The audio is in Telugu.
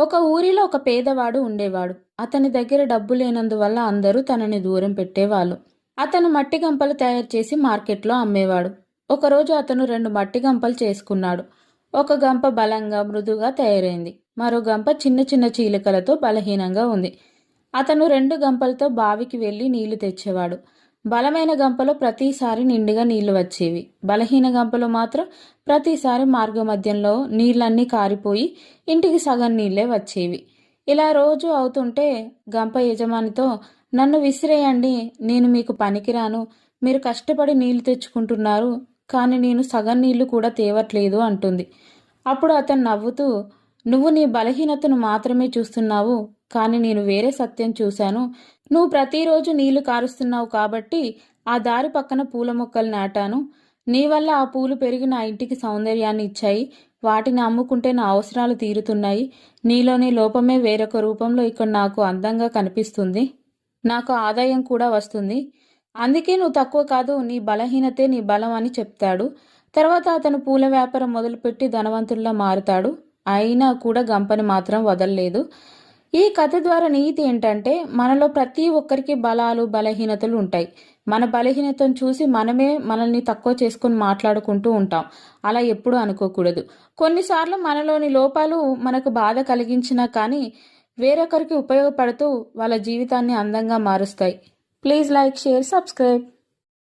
ఒక ఊరిలో ఒక పేదవాడు ఉండేవాడు. అతని దగ్గర డబ్బు లేనందువల్ల అందరూ తనని దూరం పెట్టేవాళ్ళు. అతను మట్టి గంపలు తయారు చేసి మార్కెట్లో అమ్మేవాడు. ఒకరోజు అతను రెండు మట్టి గంపలు చేసుకున్నాడు. ఒక గంప బలంగా మృదుగా తయారైంది. మరో గంప చిన్న చిన్న చీలికలతో బలహీనంగా ఉంది. అతను రెండు గంపలతో బావికి వెళ్ళి నీళ్ళు తెచ్చేవాడు. బలమైన గంపలో ప్రతిసారి నిండుగా నీళ్ళు వచ్చేవి. బలహీన గంపలో మాత్రం ప్రతిసారి మార్గమధ్యంలో నీళ్ళన్నీ కారిపోయి ఇంటికి సగం నీళ్ళే వచ్చేవి. ఇలా రోజు అవుతుంటే గంప యజమానితో నన్ను విసిరేయండి నేను మీకు పనికిరాను. మీరు కష్టపడి నీళ్ళు తెచ్చుకుంటున్నారు కానీ నేను సగం నీళ్ళు కూడా తేవట్లేదు అంటుంది. అప్పుడు అతను నవ్వుతూ నువ్వు నీ బలహీనతను మాత్రమే చూస్తున్నావు కానీ నేను వేరే సత్యం చూశాను. నువ్వు ప్రతిరోజు నీళ్ళు కారుస్తున్నావు కాబట్టి ఆ దారి పక్కన పూల మొక్కలు నాటాను. నీ వల్ల ఆ పూలు పెరిగి నా ఇంటికి సౌందర్యాన్ని ఇచ్చాయి. వాటిని అమ్ముకుంటే నా అవసరాలు తీరుతున్నాయి. నీలోని లోపమే వేరొక రూపంలో ఇక్కడ నాకు అందంగా కనిపిస్తుంది. నాకు ఆదాయం కూడా వస్తుంది. అందుకే నువ్వు తక్కువ కాదు నీ బలహీనతే నీ బలం అని చెప్తాడు. తర్వాత అతను పూల వ్యాపారం మొదలుపెట్టి ధనవంతుల్లా మారుతాడు. అయినా కూడా గంపని మాత్రం వదలలేదు. ఈ కథ ద్వారా నీతి ఏంటంటే మనలో ప్రతి ఒక్కరికి బలాలు బలహీనతలు ఉంటాయి. మన బలహీనతను చూసి మనమే మనల్ని తక్కువ చేసుకొని మాట్లాడుకుంటూ ఉంటాం. అలా ఎప్పుడూ అనుకోకూడదు. కొన్నిసార్లు మనలోని లోపాలు మనకు బాధ కలిగించినా కానీ వేరొకరికి ఉపయోగపడుతూ వాళ్ళ జీవితాన్ని అందంగా మారుస్తాయి. Please like share subscribe.